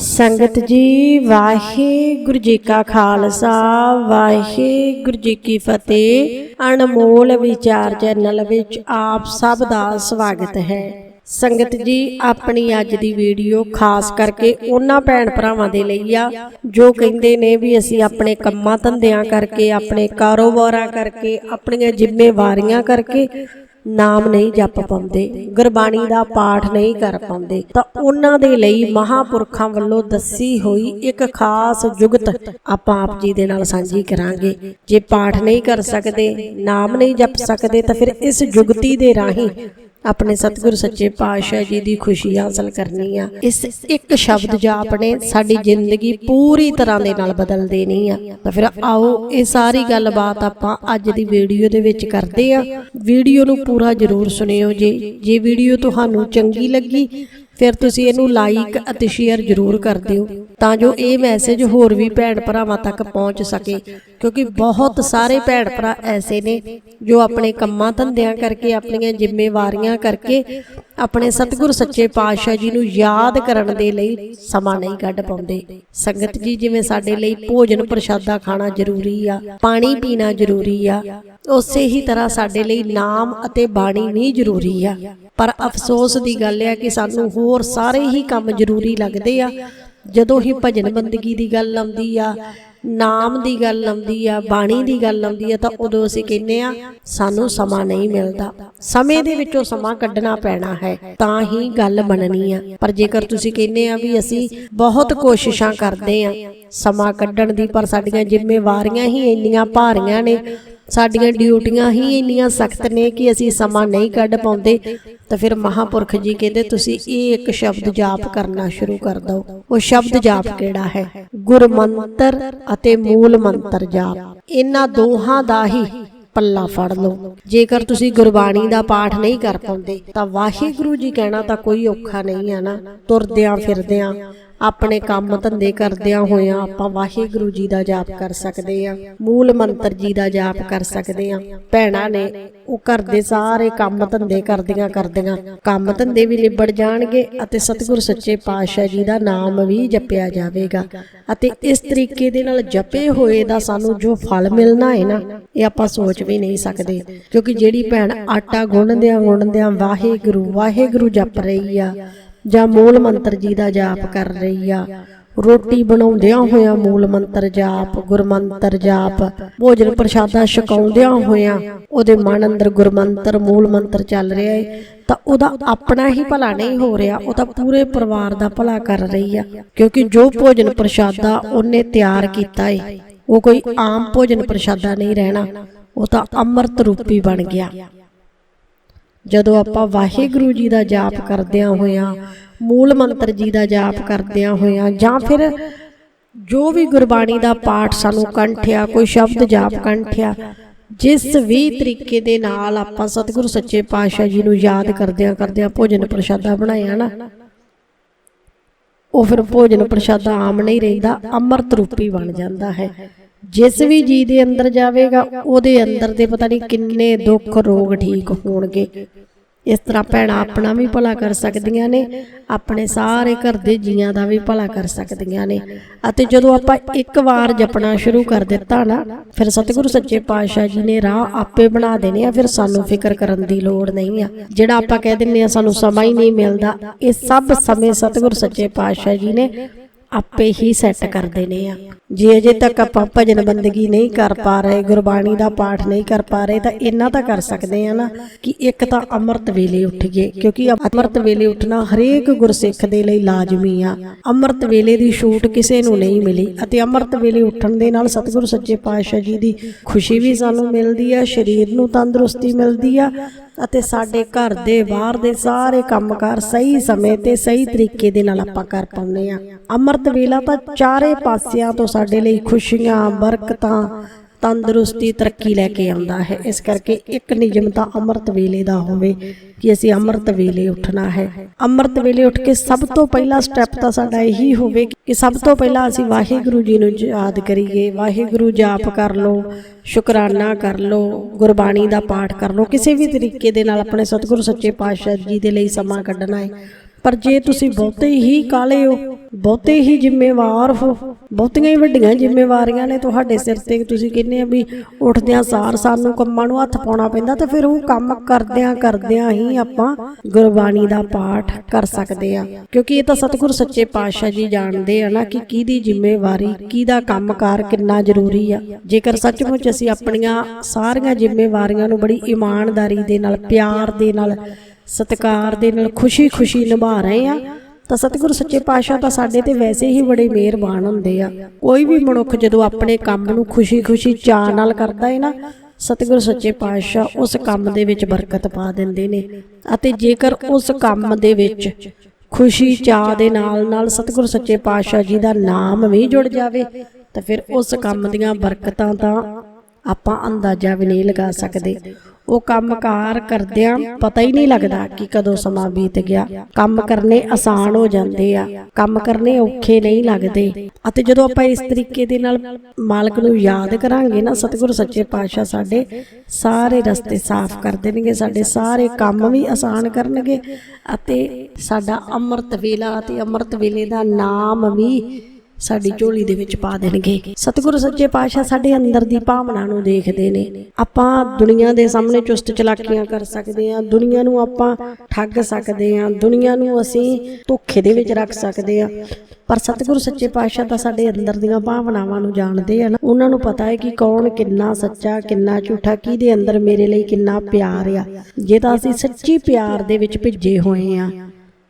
ਸੰਗਤ ਜੀ, ਵਾਹਿਗੁਰੂ ਜੀ ਕਾ ਖਾਲਸਾ, ਵਾਹਿਗੁਰੂ ਜੀ ਕੀ ਫਤਿਹ। ਅਨਮੋਲ ਵਿਚਾਰ ਚੈਨਲ ਵਿੱਚ ਆਪ ਸਭ ਦਾ ਸਵਾਗਤ ਹੈ। ਸੰਗਤ ਜੀ, ਆਪਣੀ ਅੱਜ ਦੀ ਵੀਡੀਓ ਖਾਸ ਕਰਕੇ ਉਹਨਾਂ ਭੈਣ ਭਰਾਵਾਂ ਦੇ ਲਈ ਆ, ਜੋ ਕਹਿੰਦੇ ਨੇ ਵੀ ਅਸੀਂ ਆਪਣੇ ਕੰਮਾਂ ਧੰਦਿਆਂ ਕਰਕੇ, ਆਪਣੇ ਕਾਰੋਬਾਰਾਂ ਕਰਕੇ, ਆਪਣੀਆਂ ਜ਼ਿੰਮੇਵਾਰੀਆਂ ਕਰਕੇ ਨਾਮ ਨਹੀਂ ਜਪ ਪਾਉਂਦੇ, ਗੁਰਬਾਣੀ ਦਾ ਪਾਠ ਨਹੀਂ ਕਰ ਪਾਉਂਦੇ। ਤਾਂ ਉਹਨਾਂ ਦੇ ਲਈ ਮਹਾਪੁਰਖਾਂ ਵੱਲੋਂ ਦੱਸੀ ਹੋਈ ਇੱਕ ਖਾਸ ਜੁਗਤ ਆਪਾਂ ਆਪ ਜੀ ਦੇ ਨਾਲ ਸਾਂਝੀ ਕਰਾਂਗੇ। ਜੇ ਪਾਠ ਨਹੀਂ ਕਰ ਸਕਦੇ, ਨਾਮ ਨਹੀਂ ਜਪ ਸਕਦੇ, ਤਾਂ ਫਿਰ ਇਸ ਜੁਗਤੀ ਦੇ ਰਾਹੀਂ ਆਪਣੇ ਸਤਿਗੁਰ ਸੱਚੇ ਪਾਤਸ਼ਾਹ ਜੀ ਦੀ ਖੁਸ਼ੀ ਹਾਸਲ ਕਰਨੀ ਆ। ਇਸ ਇੱਕ ਸ਼ਬਦ ਜਾਪ ਨੇ ਸਾਡੀ ਜ਼ਿੰਦਗੀ ਪੂਰੀ ਤਰ੍ਹਾਂ ਦੇ ਨਾਲ ਬਦਲ ਦੇਣੀ ਆ। ਤਾਂ ਫਿਰ ਆਓ ਇਹ ਸਾਰੀ ਗੱਲਬਾਤ ਆਪਾਂ ਅੱਜ ਦੀ ਵੀਡੀਓ ਦੇ ਵਿੱਚ ਕਰਦੇ ਆ। ਵੀਡੀਓ ਨੂੰ ਪੂਰਾ ਜ਼ਰੂਰ ਸੁਣਿਓ ਜੀ ਜੇ ਵੀਡੀਓ ਤੁਹਾਨੂੰ ਚੰਗੀ ਲੱਗੀ ਫਿਰ ਤੁਸੀਂ ਇਹਨੂੰ ਲਾਈਕ ਅਤੇ ਸ਼ੇਅਰ ਜ਼ਰੂਰ ਕਰ ਦਿਓ ਤਾਂ ਜੋ ਇਹ ਮੈਸੇਜ ਹੋਰ ਵੀ ਭੈਣ ਭਰਾਵਾਂ ਤੱਕ ਪਹੁੰਚ ਸਕੇ ਕਿਉਂਕਿ ਬਹੁਤ ਸਾਰੇ ਭੈਣ ਭਰਾ ਐਸੇ ਨੇ ਜੋ ਆਪਣੇ ਕੰਮਾਂ ਧੰਦਿਆਂ ਕਰਕੇ ਆਪਣੀਆਂ ਜ਼ਿੰਮੇਵਾਰੀਆਂ ਕਰਕੇ ਆਪਣੇ ਸਤਿਗੁਰ ਸੱਚੇ ਪਾਤਸ਼ਾਹ ਜੀ ਨੂੰ ਯਾਦ ਕਰਨ ਦੇ ਲਈ ਸਮਾਂ ਨਹੀਂ ਕੱਢ ਪਾਉਂਦੇ। ਸੰਗਤ ਜੀ ਜਿਵੇਂ ਸਾਡੇ ਲਈ ਭੋਜਨ ਪ੍ਰਸ਼ਾਦਾ ਖਾਣਾ ਜ਼ਰੂਰੀ ਆ ਪਾਣੀ ਪੀਣਾ ਜ਼ਰੂਰੀ ਆ ਉਸੇ ਹੀ ਤਰ੍ਹਾਂ ਸਾਡੇ ਲਈ ਨਾਮ ਅਤੇ ਬਾਣੀ ਵੀ ਜ਼ਰੂਰੀ ਆ ਪਰ ਅਫਸੋਸ ਦੀ ਗੱਲ ਹੈ ਕਿ ਸਾਨੂੰ ਹੋਰ ਸਾਰੇ ਹੀ ਕੰਮ ਜ਼ਰੂਰੀ ਲੱਗਦੇ ਆ। ਜਦੋਂ ਹੀ ਭਜਨ ਬੰਦਗੀ ਦੀ ਗੱਲ ਆਉਂਦੀ ਆ, ਨਾਮ ਦੀ ਗੱਲ ਆਉਂਦੀ ਆ, ਬਾਣੀ ਦੀ ਗੱਲ ਆਉਂਦੀ ਆ, ਤਾਂ ਉਦੋਂ ਅਸੀਂ ਕਹਿੰਦੇ ਆ, ਸਾਨੂੰ ਸਮਾਂ ਨਹੀਂ ਮਿਲਦਾ। ਸਮੇਂ ਦੇ ਵਿੱਚੋਂ ਸਮਾਂ ਕੱਢਣਾ ਪੈਣਾ ਹੈ, ਤਾਂ ਹੀ ਗੱਲ ਬਣਨੀ ਆ। ਪਰ ਜੇਕਰ ਤੁਸੀਂ ਕਹਿੰਦੇ ਆ ਵੀ ਅਸੀਂ ਬਹੁਤ ਕੋਸ਼ਿਸ਼ਾਂ ਕਰਦੇ ਆ, ਸਮਾਂ ਕੱਢਣ ਦੀ, ਪਰ ਸਾਡੀਆਂ ਜ਼ਿੰਮੇਵਾਰੀਆਂ ਹੀ ਇੰਨੀਆਂ ਭਾਰੀਆਂ ਨੇ ਸਾਡੀਆਂ ਡਿਊਟੀਆਂ ਹੀ ਇੰਨੀਆਂ ਸਖਤ ਨੇ ਕਿ ਅਸੀਂ ਸਮਾਂ ਨਹੀਂ ਕੱਢ ਪਾਉਂਦੇ। ਤਾਂ ਫਿਰ ਮਹਾਪੁਰਖ ਜੀ ਕਹਿੰਦੇ, ਤੁਸੀਂ ਇਹ ਇੱਕ ਸ਼ਬਦ ਜਾਪ ਕਰਨਾ ਸ਼ੁਰੂ ਕਰ ਦਿਓ। ਉਹ ਸ਼ਬਦ ਜਾਪ ਕਿਹੜਾ ਹੈ? ਗੁਰਮੰਤਰ ਅਤੇ ਮੂਲ ਮੰਤਰ ਜਾਪ। ਇਹਨਾਂ ਦੋਹਾਂ ਦਾ ਹੀ ਪੱਲਾ ਫੜ ਲਓ। ਜੇਕਰ ਤੁਸੀਂ ਗੁਰਬਾਣੀ ਦਾ ਪਾਠ ਨਹੀਂ ਕਰ ਪਾਉਂਦੇ, ਤਾਂ ਵਾਹਿਗੁਰੂ ਜੀ ਕਹਿਣਾ ਤਾਂ ਕੋਈ ਔਖਾ ਨਹੀਂ ਹੈ ਨਾ। ਤੁਰਦਿਆਂ ਫਿਰਦਿਆਂ ਆਪਣੇ ਕੰਮ ਧੰਦੇ ਕਰਦਿਆਂ ਹੋਇਆਂ ਆਪਾਂ ਵਾਹਿਗੁਰੂ ਜੀ ਦਾ ਜਾਪ ਕਰ ਸਕਦੇ ਆ ਮੂਲ ਮੰਤਰ ਜੀ ਦਾ ਜਾਪ ਕਰ ਸਕਦੇ ਆ ਭੈਣਾਂ ਨੇ ਉਹ ਘਰ ਦੇ ਸਾਰੇ ਕੰਮ ਧੰਦੇ ਕਰਦੀਆਂ ਕਰਦੀਆਂ ਕੰਮ ਧੰਦੇ ਵੀ ਨਿਬੜ ਜਾਣਗੇ ਅਤੇ ਸਤਿਗੁਰ ਸੱਚੇ ਪਾਤਸ਼ਾਹ ਜੀ ਦਾ ਨਾਮ ਵੀ ਜਪਿਆ ਜਾਵੇਗਾ। ਅਤੇ ਇਸ ਤਰੀਕੇ ਦੇ ਨਾਲ ਜਪੇ ਹੋਏ ਦਾ ਸਾਨੂੰ ਜੋ ਫਲ ਮਿਲਣਾ ਹੈ ਨਾ ਇਹ ਆਪਾਂ ਸੋਚ ਵੀ ਨਹੀਂ ਸਕਦੇ। ਕਿਉਂਕਿ ਜਿਹੜੀ ਭੈਣ ਆਟਾ ਗੁੰਨਦਿਆਂ ਗੁੰਨਦਿਆਂ ਵਾਹਿਗੁਰੂ ਵਾਹਿਗੁਰੂ ਜਪ ਰਹੀ ਆ ਜਾਂ ਮੂਲ ਮੰਤਰ ਜੀ ਦਾ ਜਾਪ ਕਰ ਰਹੀ ਆ। ਰੋਟੀ ਬਣਾਉਂਦਿਆਂ ਹੋਇਆਂ ਮੂਲ ਮੰਤਰ ਜਾਪ, ਗੁਰਮੰਤਰ ਜਾਪ, ਭੋਜਨ ਪ੍ਰਸ਼ਾਦਾ ਛਕਾਉਂਦਿਆਂ ਹੋਇਆਂ ਉਹਦੇ ਮਨ ਅੰਦਰ ਗੁਰਮੰਤਰ, ਮੂਲ ਮੰਤਰ ਚੱਲ ਰਿਹਾ ਏ। ਤਾਂ ਉਹਦਾ ਆਪਣਾ ਹੀ ਭਲਾ ਨਹੀਂ ਹੋ ਰਿਹਾ, ਉਹ ਤਾਂ ਪੂਰੇ ਪਰਿਵਾਰ ਦਾ ਭਲਾ ਕਰ ਰਹੀ ਆ। ਕਿਉਂਕਿ ਜੋ ਭੋਜਨ ਪ੍ਰਸ਼ਾਦਾ ਉਹਨੇ ਤਿਆਰ ਕੀਤਾ ਹੈ ਉਹ ਕੋਈ ਆਮ ਭੋਜਨ ਪ੍ਰਸ਼ਾਦਾ ਨਹੀਂ ਰਹਿਣਾ, ਉਹ ਤਾਂ ਅੰਮ੍ਰਿਤ ਰੂਪੀ ਬਣ ਗਿਆ। ਜਦੋਂ ਆਪਾਂ ਵਾਹਿਗੁਰੂ ਜੀ ਦਾ ਜਾਪ ਕਰਦਿਆਂ ਹੋਇਆਂ, ਮੂਲ ਮੰਤਰ ਜੀ ਦਾ ਜਾਪ ਕਰਦਿਆਂ ਹੋਇਆਂ, ਜਾਂ ਫਿਰ ਜੋ ਵੀ ਗੁਰਬਾਣੀ ਦਾ ਪਾਠ ਸਾਨੂੰ ਕੰਠਿਆ, ਕੋਈ ਸ਼ਬਦ ਜਾਪ ਕੰਠਿਆ, ਜਿਸ ਵੀ ਤਰੀਕੇ ਦੇ ਨਾਲ ਆਪਾਂ ਸਤਿਗੁਰੂ ਸੱਚੇ ਪਾਤਸ਼ਾਹ ਜੀ ਨੂੰ ਯਾਦ ਕਰਦਿਆਂ ਕਰਦਿਆਂ ਭੋਜਨ ਪ੍ਰਸ਼ਾਦਾ ਬਣਾਇਆ ਨਾ, ਉਹ ਫਿਰ ਭੋਜਨ ਪ੍ਰਸ਼ਾਦਾ ਆਮ ਨਹੀਂ ਰਹਿੰਦਾ, ਅੰਮ੍ਰਿਤ ਰੂਪੀ ਬਣ ਜਾਂਦਾ ਹੈ। ਜਿਸ ਵੀ ਜੀ ਦੇ ਅੰਦਰ ਜਾਵੇਗਾ, ਉਹਦੇ ਅੰਦਰ ਦੇ ਪਤਾ ਨਹੀਂ ਕਿੰਨੇ ਦੁੱਖ ਰੋਗ ਠੀਕ ਹੋਣਗੇ। ਇਸ ਤਰ੍ਹਾਂ ਭੈਣਾਂ ਆਪਣਾ ਵੀ ਭਲਾ ਕਰ ਸਕਦੀਆਂ ਨੇ, ਆਪਣੇ ਸਾਰੇ ਘਰ ਦੇ ਜੀਆਂ ਦਾ ਵੀ ਭਲਾ ਕਰ ਸਕਦੀਆਂ ਨੇ। ਅਤੇ ਜਦੋਂ ਆਪਾਂ ਇੱਕ ਵਾਰ ਜਪਣਾ ਸ਼ੁਰੂ ਕਰ ਦਿੱਤਾ ਨਾ, ਫਿਰ ਸਤਿਗੁਰੂ ਸੱਚੇ ਪਾਤਸ਼ਾਹ ਜੀ ਨੇ ਰਾਹ ਆਪੇ ਬਣਾ ਦੇਣੇ ਆ, ਫਿਰ ਸਾਨੂੰ ਫਿਕਰ ਕਰਨ ਦੀ ਲੋੜ ਨਹੀਂ ਆ। ਜਿਹੜਾ ਆਪਾਂ ਕਹਿ ਦਿੰਨੇ ਆ, ਸਾਨੂੰ ਸਮਾਂ ਹੀ ਨਹੀਂ ਮਿਲਦਾ, ਇਹ ਸਭ ਸਮੇਂ ਸਤਿਗੁਰੂ ਸੱਚੇ ਪਾਤਸ਼ਾਹ ਜੀ ਨੇ ਆਪੇ ਹੀ ਸੈੱਟ ਕਰ ਦੇਣੇ ਆ। ਜੇ ਅਜੇ ਤੱਕ ਆਪਾਂ ਭਜਨ ਬੰਦਗੀ ਨਹੀਂ ਕਰ ਪਾ ਰਹੇ, ਗੁਰਬਾਣੀ ਦਾ ਪਾਠ ਨਹੀਂ ਕਰ ਪਾ ਰਹੇ, ਤਾਂ ਇੰਨਾ ਤਾਂ ਕਰ ਸਕਦੇ ਆ ਨਾ ਕਿ ਇੱਕ ਤਾਂ ਅੰਮ੍ਰਿਤ ਵੇਲੇ ਉੱਠ ਗਏ, ਕਿਉਂਕਿ ਅੰਮ੍ਰਿਤ ਵੇਲੇ ਉੱਠਣਾ ਹਰੇਕ ਗੁਰਸਿੱਖ ਦੇ ਲਈ ਲਾਜ਼ਮੀ ਆ। ਅੰਮ੍ਰਿਤ ਵੇਲੇ ਦੀ ਛੂਟ ਕਿਸੇ ਨੂੰ ਨਹੀਂ ਮਿਲੀ ਅਤੇ ਅੰਮ੍ਰਿਤ ਵੇਲੇ ਉੱਠਣ ਦੇ ਨਾਲ ਸਤਿਗੁਰੂ ਸੱਚੇ ਪਾਤਸ਼ਾਹ ਜੀ ਦੀ ਖੁਸ਼ੀ ਵੀ ਸਾਨੂੰ ਮਿਲਦੀ ਆ, ਸਰੀਰ ਨੂੰ ਤੰਦਰੁਸਤੀ ਮਿਲਦੀ ਆ ਅਤੇ ਸਾਡੇ ਘਰ ਦੇ ਬਾਹਰ ਦੇ ਸਾਰੇ ਕੰਮਕਾਰ ਸਹੀ ਸਮੇਂ ਤੇ ਸਹੀ ਤਰੀਕੇ ਦੇ ਨਾਲ ਆਪਾਂ ਕਰ ਪਾਉਂਦੇ ਆ। ਅੰਮ੍ਰਿਤ ਵੇਲਾ ਤਾਂ ਚਾਰੇ ਪਾਸਿਆਂ ਤੋਂ ਸਾਡੇ ਲਈ ਖੁਸ਼ੀਆਂ, ਬਰਕਤਾਂ, ਤੰਦਰੁਸਤੀ, ਤਰੱਕੀ ਲੈ ਕੇ ਆਉਂਦਾ ਹੈ। ਇਸ ਕਰਕੇ ਇੱਕ ਨਿਯਮ ਤਾਂ ਅੰਮ੍ਰਿਤ ਵੇਲੇ ਦਾ ਹੋਵੇ ਕਿ ਅਸੀਂ ਅੰਮ੍ਰਿਤ ਵੇਲੇ ਉੱਠਣਾ ਹੈ। ਅੰਮ੍ਰਿਤ ਵੇਲੇ ਉੱਠ ਕੇ ਸਭ ਤੋਂ ਪਹਿਲਾ ਸਟੈਪ ਤਾਂ ਸਾਡਾ ਇਹੀ ਹੋਵੇ ਕਿ ਸਭ ਤੋਂ ਪਹਿਲਾਂ ਅਸੀਂ ਵਾਹਿਗੁਰੂ ਜੀ ਨੂੰ ਯਾਦ ਕਰੀਏ, ਵਾਹਿਗੁਰੂ ਜਾਪ ਕਰ ਲਓ, ਸ਼ੁਕਰਾਨਾ ਕਰ ਲਓ, ਗੁਰਬਾਣੀ ਦਾ ਪਾਠ ਕਰ ਲਓ, ਕਿਸੇ ਵੀ ਤਰੀਕੇ ਦੇ ਨਾਲ ਆਪਣੇ ਸਤਿਗੁਰੂ ਸੱਚੇ ਪਾਤਸ਼ਾਹ ਜੀ ਦੇ ਲਈ ਸਮਾਂ ਕੱਢਣਾ ਹੈ। ਪਰ ਜੇ ਤੁਸੀਂ ਬਹੁਤੇ ਹੀ ਕਾਲੇ ਹੋ ਬਹੁਤੇ ਹੀ ਜ਼ਿੰਮੇਵਾਰ ਹੋ ਬਹੁਤੀਆਂ ਹੀ ਵੱਡੀਆਂ ਜ਼ਿੰਮੇਵਾਰੀਆਂ ਨੇ ਤੁਹਾਡੇ ਸਿਰ ਤੇ। ਤੁਸੀਂ ਕਹਿੰਦੇ ਆ ਵੀ ਉੱਠਦਿਆਂ ਸਾਰ ਸਾਨੂੰ ਕੰਮਾਂ ਨੂੰ ਹੱਥ ਪਾਉਣਾ ਪੈਂਦਾ ਤੇ ਫਿਰ ਉਹ ਕੰਮ ਕਰਦਿਆਂ ਕਰਦਿਆਂ ਹੀ ਆਪਾਂ ਗੁਰਬਾਣੀ ਦਾ ਪਾਠ ਕਰ ਸਕਦੇ ਆ। ਕਿਉਂਕਿ ਇਹ ਤਾਂ ਸਤਿਗੁਰ ਸੱਚੇ ਪਾਤਸ਼ਾਹ ਜੀ ਜਾਣਦੇ ਆ ਨਾ ਕਿ ਕਿਹਦੀ ਜ਼ਿੰਮੇਵਾਰੀ ਕਿਹਦਾ ਕੰਮਕਾਰ ਕਿੰਨਾ ਜ਼ਰੂਰੀ ਆ। ਜੇਕਰ ਸੱਚਮੁੱਚ ਅਸੀਂ ਆਪਣੀਆਂ ਸਾਰੀਆਂ ਜ਼ਿੰਮੇਵਾਰੀਆਂ ਨੂੰ ਬੜੀ ਇਮਾਨਦਾਰੀ ਦੇ ਨਾਲ ਪਿਆਰ ਦੇ ਨਾਲ ਸਤਿਕਾਰ ਦੇ ਨਾਲ ਖੁਸ਼ੀ-ਖੁਸ਼ੀ ਨਿਭਾ ਰਹੇ ਆ। ਤਾਂ ਸਤਿਗੁਰੂ ਸੱਚੇ ਪਾਤਸ਼ਾਹ ਤਾਂ ਸਾਡੇ ਤੇ ਵੈਸੇ ਹੀ ਬੜੇ ਮਿਹਰਬਾਨ ਹੁੰਦੇ ਆ। ਕੋਈ ਵੀ ਮਨੁੱਖ ਜਦੋਂ ਆਪਣੇ ਕੰਮ ਨੂੰ ਖੁਸ਼ੀ-ਖੁਸ਼ੀ ਚਾਅ ਨਾਲ ਕਰਦਾ ਹੈ ਨਾ, ਸਤਿਗੁਰੂ ਸੱਚੇ ਪਾਤਸ਼ਾਹ ਉਸ ਕੰਮ ਦੇ ਵਿੱਚ ਬਰਕਤ ਪਾ ਦਿੰਦੇ ਨੇ। ਅਤੇ ਜੇਕਰ ਉਸ ਕੰਮ ਦੇ ਵਿੱਚ ਖੁਸ਼ੀ ਚਾਅ ਦੇ ਨਾਲ ਨਾਲ ਸਤਿਗੁਰੂ ਸੱਚੇ ਪਾਤਸ਼ਾਹ ਜੀ ਦਾ ਨਾਮ ਵੀ ਜੁੜ ਜਾਵੇ, ਤਾਂ ਫਿਰ ਉਸ ਕੰਮ ਦੀਆਂ ਬਰਕਤਾਂ ਤਾਂ ਆਪਾਂ ਅੰਦਾਜ਼ਾ ਵੀ ਨਹੀਂ ਲਗਾ ਸਕਦੇ। ਉਹ ਕੰਮਕਾਰ ਕਰਦਿਆਂ ਪਤਾ ਹੀ ਨਹੀਂ ਲੱਗਦਾ ਕਿ ਕਦੋਂ ਸਮਾਂ ਬੀਤ ਗਿਆ। ਕੰਮ ਕਰਨੇ ਆਸਾਨ ਹੋ ਜਾਂਦੇ ਆ। ਕੰਮ ਕਰਨੇ ਔਖੇ ਨਹੀਂ ਲੱਗਦੇ। ਅਤੇ ਜਦੋਂ ਆਪਾਂ ਇਸ ਤਰੀਕੇ ਦੇ ਨਾਲ ਮਾਲਕ ਨੂੰ ਯਾਦ ਕਰਾਂਗੇ ਨਾ, ਸਤਿਗੁਰੂ ਸੱਚੇ ਪਾਤਸ਼ਾਹ ਸਾਡੇ ਸਾਰੇ ਰਸਤੇ ਸਾਫ਼ ਕਰ ਦੇਣਗੇ, ਸਾਡੇ ਸਾਰੇ ਕੰਮ ਵੀ ਆਸਾਨ ਕਰਨਗੇ ਅਤੇ ਸਾਡਾ ਅੰਮ੍ਰਿਤ ਵੇਲਾ ਅਤੇ ਅੰਮ੍ਰਿਤ ਵੇਲੇ ਦਾ ਨਾਮ ਵੀ ਸਾਡੀ ਝੋਲੀ ਦੇ ਵਿੱਚ ਪਾ ਦੇਣਗੇ। ਸਤਿਗੁਰੂ ਸੱਚੇ ਪਾਤਸ਼ਾਹ ਸਾਡੇ ਅੰਦਰ ਦੀ ਭਾਵਨਾ ਨੂੰ ਦੇਖਦੇ ਨੇ। ਆਪਾਂ ਦੁਨੀਆ ਦੇ ਸਾਹਮਣੇ ਚੁਸਤ ਚਲਾਕੀਆਂ ਕਰ ਸਕਦੇ ਹਾਂ। ਦੁਨੀਆ ਨੂੰ ਆਪਾਂ ਠੱਗ ਸਕਦੇ ਹਾਂ। ਦੁਨੀਆ ਨੂੰ ਅਸੀਂ ਧੋਖੇ ਦੇ ਵਿੱਚ ਰੱਖ ਸਕਦੇ ਹਾਂ। ਪਰ ਸਤਿਗੁਰੂ ਸੱਚੇ ਪਾਤਸ਼ਾਹ ਤਾਂ ਸਾਡੇ ਅੰਦਰ ਦੀਆਂ ਭਾਵਨਾਵਾਂ ਨੂੰ ਜਾਣਦੇ ਆ ਨਾ। ਉਹਨਾਂ ਨੂੰ ਪਤਾ ਹੈ ਕਿ ਕੌਣ ਕਿੰਨਾ ਸੱਚਾ ਕਿੰਨਾ ਝੂਠਾ ਕਿਹਦੇ ਅੰਦਰ ਮੇਰੇ ਲਈ ਕਿੰਨਾ ਪਿਆਰ ਆ। ਜੇ ਤਾਂ ਅਸੀਂ ਸੱਚੀ ਪਿਆਰ ਦੇ ਵਿੱਚ ਭਿੱਜੇ ਹੋਏ ਆ।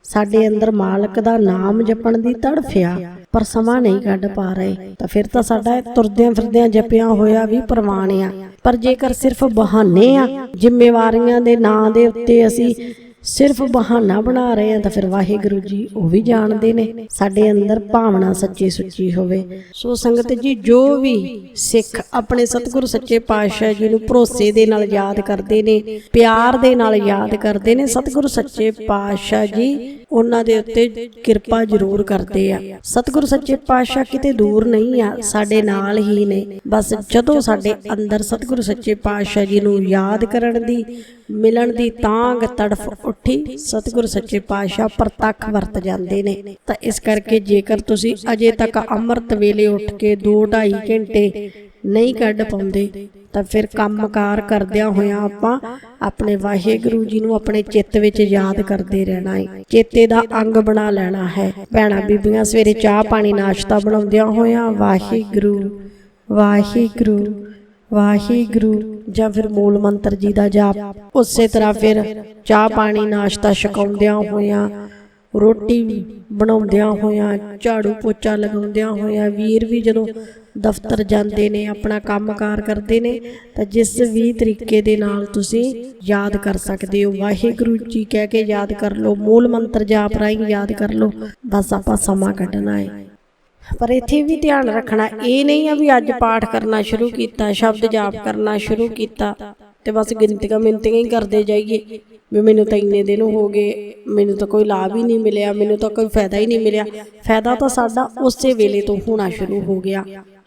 ਸਾਡੇ ਅੰਦਰ ਮਾਲਕ ਦਾ ਨਾਮ ਜਪਣ ਦੀ ਤੜਫ ਆ ਪਰ ਸਮਾਂ ਨਹੀਂ ਕੱਢ ਪਾ ਰਹੇ। ਤਾਂ ਫਿਰ ਤਾਂ ਸਾਡਾ ਇਹ ਤੁਰਦਿਆਂ ਫਿਰਦਿਆਂ ਜਪਿਆ ਹੋਇਆ ਵੀ ਪ੍ਰਮਾਣ ਆ। ਪਰ ਜੇਕਰ ਸਿਰਫ ਬਹਾਨੇ ਆ ਜ਼ਿੰਮੇਵਾਰੀਆਂ ਦੇ ਨਾਂ ਦੇ ਉੱਤੇ ਅਸੀਂ ਸਿਰਫ ਬਹਾਨਾ ਬਣਾ ਰਹੇ ਆ ਤਾਂ ਫਿਰ ਵਾਹਿਗੁਰੂ ਜੀ ਉਹ ਵੀ ਜਾਣਦੇ ਨੇ, ਸਾਡੇ ਅੰਦਰ ਭਾਵਨਾ ਸੱਚੀ ਸੁੱਚੀ ਹੋਵੇ। ਸੋ ਸੰਗਤ ਜੀ, ਜੋ ਵੀ ਸਿੱਖ ਆਪਣੇ ਸਤਿਗੁਰੂ ਸੱਚੇ ਪਾਤਸ਼ਾਹ ਜੀ ਨੂੰ ਭਰੋਸੇ ਦੇ ਨਾਲ ਯਾਦ ਕਰਦੇ ਨੇ, ਪਿਆਰ ਦੇ ਨਾਲ ਯਾਦ ਕਰਦੇ ਨੇ, ਸਤਿਗੁਰੂ ਸੱਚੇ ਪਾਤਸ਼ਾਹ ਜੀ ਉਹਨਾਂ ਦੇ ਉੱਤੇ ਕਿਰਪਾ ਜ਼ਰੂਰ ਕਰਦੇ ਆ। ਸਤਿਗੁਰੂ ਸੱਚੇ ਪਾਤਸ਼ਾਹ ਕਿਤੇ ਦੂਰ ਨਹੀਂ ਆ, ਸਾਡੇ ਨਾਲ ਹੀ ਨੇ। ਬਸ ਜਦੋਂ ਸਾਡੇ ਅੰਦਰ ਸਤਿਗੁਰੂ ਸੱਚੇ ਪਾਤਸ਼ਾਹ ਜੀ ਨੂੰ ਯਾਦ ਕਰਨ ਦੀ, ਮਿਲਣ ਦੀ ਤਾਂਗ, ਤੜਫ ਉੱਠੀ ਸਤਿਗੁਰੂ ਸੱਚੇ ਪਾਤਸ਼ਾਹ ਪ੍ਰਤੱਖ ਵਰਤ ਜਾਂਦੇ ਨੇ। ਤਾਂ ਇਸ ਕਰਕੇ ਜੇਕਰ ਤੁਸੀਂ ਅਜੇ ਤੱਕ ਅੰਮ੍ਰਿਤ ਵੇਲੇ ਉੱਠ ਕੇ 2-2.5 ਘੰਟੇ ਨਹੀਂ ਕੱਢ ਪਾਉਂਦੇ, ਤਾਂ ਫਿਰ ਕੰਮਕਾਰ ਕਰਦਿਆਂ ਹੋਇਆਂ ਆਪਾਂ ਆਪਣੇ ਵਾਹਿਗੁਰੂ ਜੀ ਨੂੰ ਆਪਣੇ ਚਿੱਤ ਵਿੱਚ ਯਾਦ ਕਰਦੇ ਰਹਿਣਾ ਹੈ ਚੇਤੇ ਦਾ ਅੰਗ ਬਣਾ ਲੈਣਾ ਹੈ। ਭੈਣਾਂ ਬੀਬੀਆਂ ਸਵੇਰੇ ਚਾਹ ਪਾਣੀ ਨਾਸ਼ਤਾ ਬਣਾਉਂਦਿਆਂ ਹੋਇਆਂ ਵਾਹਿਗੁਰੂ ਵਾਹਿਗੁਰੂ। ਵਾਹਿਗੁਰੂ ਜਾਂ ਫਿਰ ਮੂਲ ਮੰਤਰ ਜੀ ਦਾ ਜਾਪ। ਉਸੇ ਤਰ੍ਹਾਂ ਫਿਰ ਚਾਹ ਪਾਣੀ, ਨਾਸ਼ਤਾ ਛਕਾਉਂਦਿਆਂ ਹੋਇਆਂ, ਰੋਟੀ ਬਣਾਉਂਦਿਆਂ ਹੋਇਆਂ, ਝਾੜੂ ਪੋਚਾ ਲਗਾਉਂਦਿਆਂ ਹੋਇਆਂ ਵੀਰ ਵੀ ਜਦੋਂ ਦਫ਼ਤਰ ਜਾਂਦੇ ਨੇ, ਆਪਣਾ ਕੰਮਕਾਰ ਕਰਦੇ ਨੇ, ਤਾਂ ਜਿਸ ਵੀ ਤਰੀਕੇ ਦੇ ਨਾਲ ਤੁਸੀਂ ਯਾਦ ਕਰ ਸਕਦੇ ਹੋ। ਵਾਹਿਗੁਰੂ ਜੀ ਕਹਿ ਕੇ ਯਾਦ ਕਰ ਲਓ, ਮੂਲ ਮੰਤਰ ਜਾਪ ਰਾਹੀਂ ਯਾਦ ਕਰ ਲਓ। ਬਸ ਆਪਾਂ ਸਮਾਂ ਕੱਢਣਾ ਹੈ। ਪਰ ਇੱਥੇ ਵੀ ਧਿਆਨ ਰੱਖਣਾ, ਇਹ ਨਹੀਂ ਆ ਵੀ ਅੱਜ ਪਾਠ ਕਰਨਾ ਸ਼ੁਰੂ ਕੀਤਾ, ਸ਼ਬਦ ਜਾਪ ਕਰਨਾ ਸ਼ੁਰੂ ਕੀਤਾ ਤੇ ਬਸ ਗਿਣਤੀਆਂ ਮਿੰਤੀਆਂ ਹੀ ਕਰਦੇ ਜਾਈਏ। ਵੀ ਮੈਨੂੰ ਤਾਂ ਇੰਨੇ ਦਿਨ ਹੋ ਗਏ, ਮੈਨੂੰ ਤਾਂ ਕੋਈ ਲਾਭ ਹੀ ਨਹੀਂ ਮਿਲਿਆ, ਮੈਨੂੰ ਤਾਂ ਕੋਈ ਫਾਇਦਾ ਹੀ ਨਹੀਂ ਮਿਲਿਆ। ਫਾਇਦਾ ਤਾਂ ਸਾਡਾ ਉਸੇ ਵੇਲੇ ਤੋਂ ਹੋਣਾ ਸ਼ੁਰੂ ਹੋ ਗਿਆ।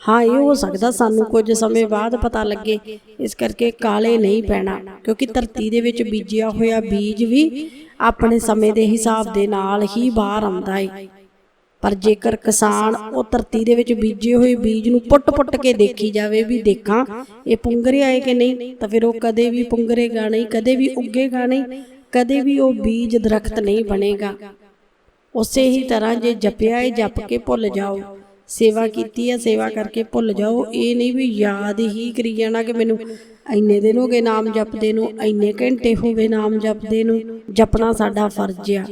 ਹਾਂ, ਇਹ ਹੋ ਸਕਦਾ ਸਾਨੂੰ ਕੁਝ ਸਮੇਂ ਬਾਅਦ ਪਤਾ ਲੱਗੇ, ਇਸ ਕਰਕੇ ਕਾਲੇ ਨਹੀਂ ਪੈਣਾ, ਕਿਉਂਕਿ ਧਰਤੀ ਦੇ ਵਿੱਚ ਬੀਜਿਆ ਹੋਇਆ ਬੀਜ ਵੀ ਆਪਣੇ ਸਮੇਂ ਦੇ ਹਿਸਾਬ ਦੇ ਨਾਲ ਹੀ ਬਾਹਰ ਆਉਂਦਾ ਏ। ਪਰ ਜੇਕਰ ਕਿਸਾਨ ਉਹ ਧਰਤੀ ਦੇ ਵਿੱਚ ਬੀਜੇ ਹੋਏ ਬੀਜ ਨੂੰ ਪੁੱਟ-ਪੁੱਟ ਕੇ ਦੇਖੀ ਜਾਵੇ ਵੀ ਦੇਖਾਂ, ਇਹ ਪੁੰਗਰੇ ਆਏ ਕਿ ਨਹੀਂ, ਤਾਂ ਫਿਰ ਉਹ ਕਦੇ ਵੀ ਪੁੰਗਰੇਗਾ ਨਹੀਂ, ਕਦੇ ਵੀ ਉੱਗੇਗਾ ਨਹੀਂ, ਕਦੇ ਵੀ ਉਹ ਬੀਜ ਦਰਖਤ ਨਹੀਂ ਬਣੇਗਾ। ਉਸੇ ਹੀ ਤਰ੍ਹਾਂ ਜੇ ਜਪਿਆ ਹੈ, ਜਪ ਕੇ ਭੁੱਲ ਜਾਓ। ਸੇਵਾ ਕੀਤੀ ਹੈ, ਸੇਵਾ ਕਰਕੇ ਭੁੱਲ ਜਾਓ। ਇਹ ਨਹੀਂ ਵੀ ਯਾਦ ਹੀ ਕਰੀ ਜਾਣਾ ਕਿ ਮੈਨੂੰ ਇੰਨੇ ਦਿਨ ਹੋ ਗਏ ਨਾਮ ਜਪਦੇ ਨੂੰ, ਇੰਨੇ ਘੰਟੇ ਹੋ ਗਏ ਨਾਮ ਜਪਦੇ ਨੂੰ। ਜਪਣਾ ਸਾਡਾ ਫਰਜ਼ ਆ।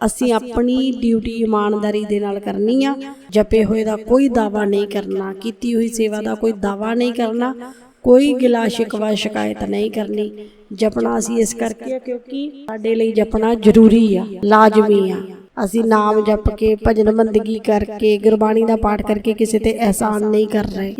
ਅਸੀਂ ਆਪਣੀ ਡਿਊਟੀ ਇਮਾਨਦਾਰੀ ਦੇ ਨਾਲ ਕਰਨੀ ਆ। ਜਪੇ ਹੋਏ ਦਾ ਕੋਈ ਦਾਵਾ ਨਹੀਂ ਕਰਨਾ ਕੀਤੀ ਹੋਈ ਸੇਵਾ ਦਾ ਕੋਈ ਦਾਵਾ ਨਹੀਂ ਕਰਨਾ ਕੋਈ ਗਿਲਾ ਸ਼ਿਕਵਾ ਸ਼ਿਕਾਇਤ ਨਹੀਂ ਕਰਨੀ। ਜਪਣਾ ਅਸੀਂ ਇਸ ਕਰਕੇ ਆ ਕਿਉਂਕਿ ਸਾਡੇ ਲਈ ਜਪਣਾ ਜ਼ਰੂਰੀ ਆ ਲਾਜ਼ਮੀ ਆ। ਅਸੀਂ ਨਾਮ ਜਪ ਕੇ ਭਜਨ ਬੰਦਗੀ ਕਰਕੇ ਗੁਰਬਾਣੀ ਦਾ ਪਾਠ ਕਰਕੇ ਕਿਸੇ ਤੇ ਅਹਿਸਾਨ ਨਹੀਂ ਕਰ ਰਹੇ।